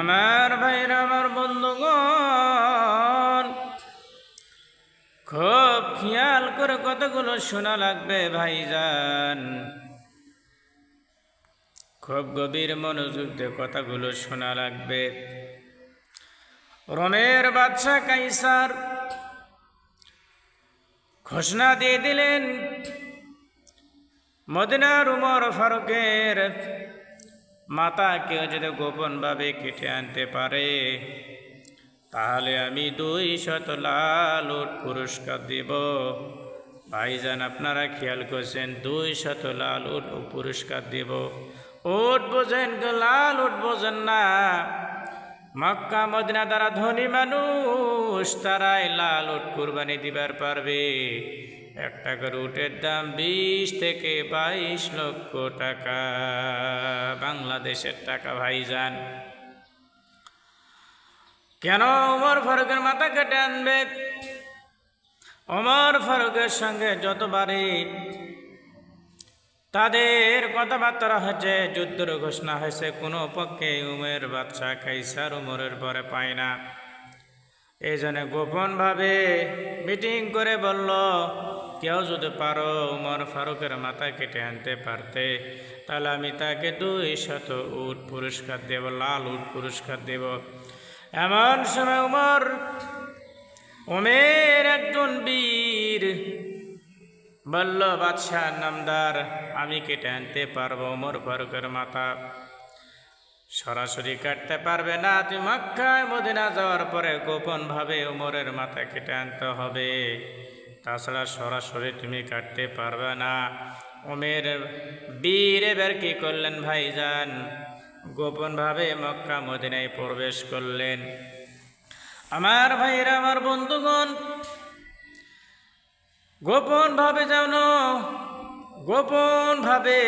আমার ভাইরা আমার বন্ধুগণ, খুব খেয়াল করে কতগুলো শোনা লাগবে ভাইজান। খুব গভীর মনোযোগ দিয়ে কথাগুলো শোনা লাগবে। রোমের বাদশাহ কাইসার ঘোষণা দিয়ে দিলেন, মদিনার উমর ফারুকের মাতা কেউ যদি গোপনভাবে কেটে আনতে পারে। তাহলে আমি দুই শত লাল উট পুরস্কার দিব। ভাইজান, আপনারা খেয়াল করছেন, দুই শত লাল উট পুরস্কার দিব। উট বোঝেন লাল উট বোঝেন না। মক্কা মদিনা দ্বারা ধনী মানুষ, তারাই লাল উট কুরবানি দিবার পারবে। একটা করে উটের দাম বিশ থেকে বাইশ লক্ষ টাকা। বাংলাদেশের টাকা ভাইজান কেন ওমর ফারুকের মাথা কেটে আনবে ওমর ফারুকের সঙ্গে যতবারই তাদের কথাবার্তা হয়েছে যুদ্ধের ঘোষণা হয়েছে, কোনো পক্ষে উমের বাচ্চা কাইসার উমরের পরে পায় না। এই জন্য গোপনভাবে মিটিং করে বলল কেউ যদি পারো উমর ফারুকের মাথা কেটে আনতে পারতে, তাহলে আমি তাকে দুই শত উট পুরস্কার দেব, লাল উট পুরস্কার দেব। এমন সময় উমর ওমের একজন বীর বলল, বাদশাহ, নামদার, আমি কেটে আনতে পারব ওমর ফারুকের মাথা। সরাসরি কাটতে পারবে না তুমি মক্কায় মদিনা যাওয়ার পরে গোপনভাবে উমরের মাথা কেটে আনতে হবে। তাছাড়া সরাসরি তুমি কাটতে পারবে না। উমের বীর এবার কি করলেন ভাইজান? গোপনভাবে মক্কা মদিনায় প্রবেশ করলেন। আমার ভাইরা আমার বন্ধুগণ, গোপনভাবে যেন গোপনভাবে